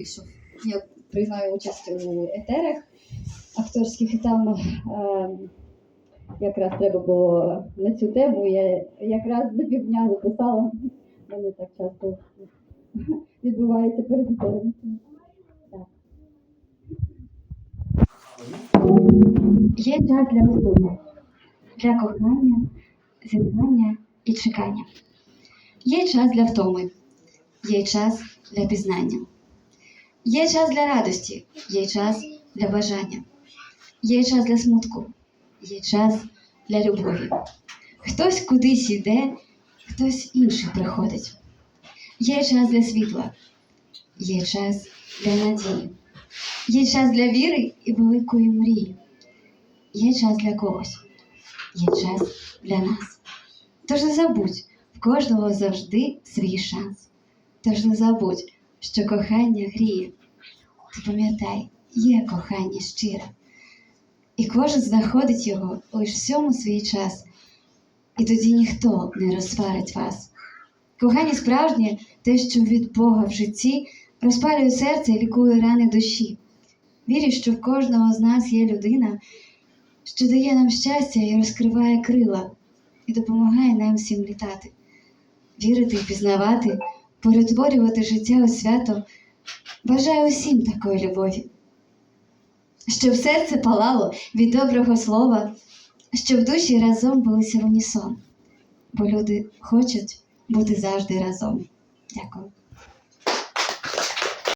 вийшов. Я приймаю участь у етерах акторських, і там е, якраз треба було на цю тему. Я якраз за півдня записала. Мене так часто відбувається перед етерами. Є час для розуму, для кохання, зізнання і чекання. Є час для втоми, є час для пізнання. Є час для радості, є час для бажання. Є час для смутку, є час для любові. Хтось кудись іде, хтось інший приходить. Є час для світла, є час для надії, є час для віри і великої мрії. Є час для когось, є час для нас. Тож не забудь, в кожного завжди свій шанс. Тож не забудь, що кохання гріє. Ти пам'ятай, є кохання щире. І кожен знаходить його лиш всьому свій час. І тоді ніхто не розсварить вас. Кохання справжнє те, що від Бога в житті розпалює серце і лікує рани душі. Вірю, що в кожного з нас є людина, що дає нам щастя і розкриває крила, і допомагає нам всім літати, вірити і пізнавати, перетворювати життя у свято. Бажаю усім такої любові, щоб серце палало від доброго слова, щоб душі разом билися в унісон, бо люди хочуть бути завжди разом. Дякую.